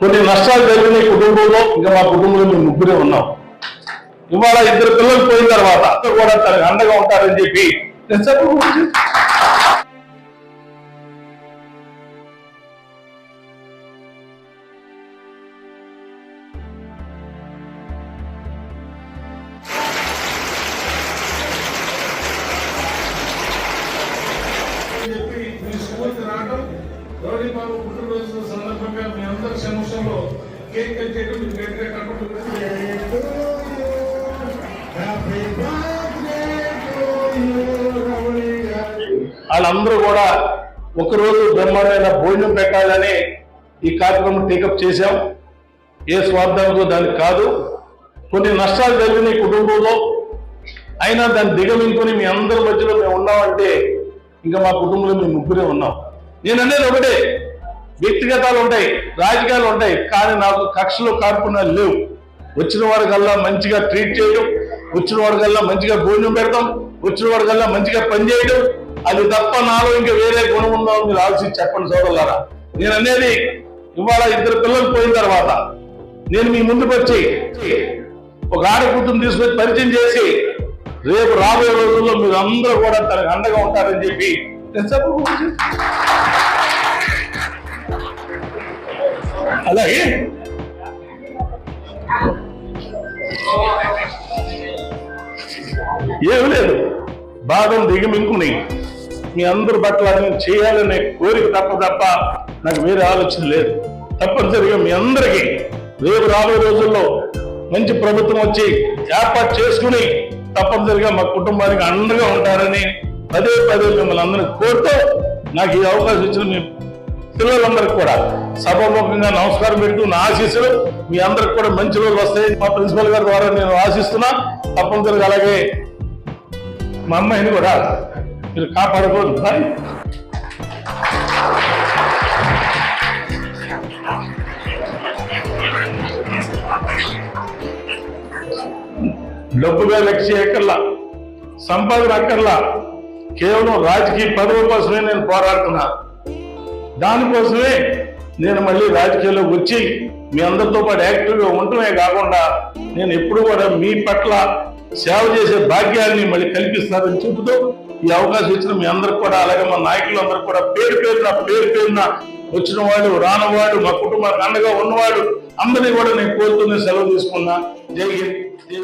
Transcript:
కొన్ని నష్టాలు జరిగిన కుటుంబంలో. ఇంకా మా కుటుంబంలో మేము ముగ్గురే ఉన్నాం. ఇవాళ ఇద్దరు పిల్లలు పోయిన తర్వాత కూడా తనకు అండగా ఉంటారని చెప్పి చెప్పి మీ స్కూల్కి రావడం గౌరీ బాబు పుట్టినరోజు సందర్భంగా మీ అందరి సమక్షంలో కేక్ కట్ చేయడం మీకు వాళ్ళందరూ కూడా ఒకరోజు బ్రహ్మాండమైన భోజనం పెట్టాలని ఈ కార్యక్రమం టేకప్ చేశాం. ఏ స్వార్థంతో దానికి కాదు. కొన్ని నష్టాలు జరిగిన కుటుంబంలో అయినా దాన్ని దిగమించుకొని మీ అందరి మధ్యలో మేము ఉన్నామంటే ఇంకా మా కుటుంబంలో మేము ముగ్గురే ఉన్నాం. నేను అనేది ఒకటే. వ్యక్తిగతాలు ఉంటాయి రాజకీయాలు ఉంటాయి కానీ నాకు కక్షలు కార్పుణాలు లేవు. వచ్చిన వారికల్లా మంచిగా ట్రీట్ చేయడం వచ్చిన వారికల్లా మంచిగా భోజనం పెడతాం వచ్చిన వాడికల్లా మంచిగా పనిచేయడం అది తప్ప నాలో ఇంకా వేరే గుణం ఉందో మీరు ఆలోచించి చెప్పండి సోదరులారా. నేను అనేది ఇవాళ ఇద్దరు పిల్లలు పోయిన తర్వాత నేను మీ ముందుకు వచ్చి ఒక ఆడ కూతురు తీసుకొచ్చి పరిచయం చేసి రేపు రాబోయే రోజుల్లో మీరు అందరూ కూడా తనకు అండగా ఉంటారని చెప్పి నేను అలాగే ఏమి లేదు. బాధను దిగమింకుని మీ అందరి పట్ల నేను చేయాలనే కోరిక తప్ప తప్ప నాకు వేరే ఆలోచన లేదు. తప్పనిసరిగా మీ అందరికీ రేపు రాబోయే రోజుల్లో మంచి ప్రభుత్వం వచ్చి ఏర్పాటు చేసుకుని తప్పనిసరిగా మా కుటుంబానికి అండగా ఉంటారని పదే పదే మిమ్మల్ని అందరినీ కోరుతూ నాకు ఈ అవకాశం ఇచ్చిన మీ పిల్లలందరికీ కూడా సభాముఖంగా నమస్కారం పెడుతూ నా ఆశీస్సులు. మీ అందరికి కూడా మంచి రోజులు వస్తాయి. మా ప్రిన్సిపల్ గారి ద్వారా నేను ఆశిస్తున్నా. తప్పనిసరిగా అలాగే మా అమ్మాయిని కూడా మీరు కాపాడుకోదు బాయ్. డబ్బుగా లక్ష్య ఎక్కర్లా సంపాదన అక్కర్లా. కేవలం రాజకీయ పదవి కోసమే నేను పోరాడుతున్నా. దానికోసమే నేను మళ్ళీ రాజకీయాల్లోకి వచ్చి మీ అందరితో పాటు యాక్టివ్గా ఉండటమే కాకుండా నేను ఎప్పుడు కూడా మీ పట్ల సేవ చేసే భాగ్యాన్ని మళ్ళీ కల్పిస్తారని చెబుతూ ఈ అవకాశం ఇచ్చిన మీ అందరికి కూడా అలాగే మా నాయకులందరికీ కూడా పేరు పేరున పేరు పేరున వచ్చిన వాడు రానవాడు మా కుటుంబానికి అండగా ఉన్నవాడు అందరినీ కూడా నేను కోరుతూనే సెలవు తీసుకున్నా. జై హింద్. జై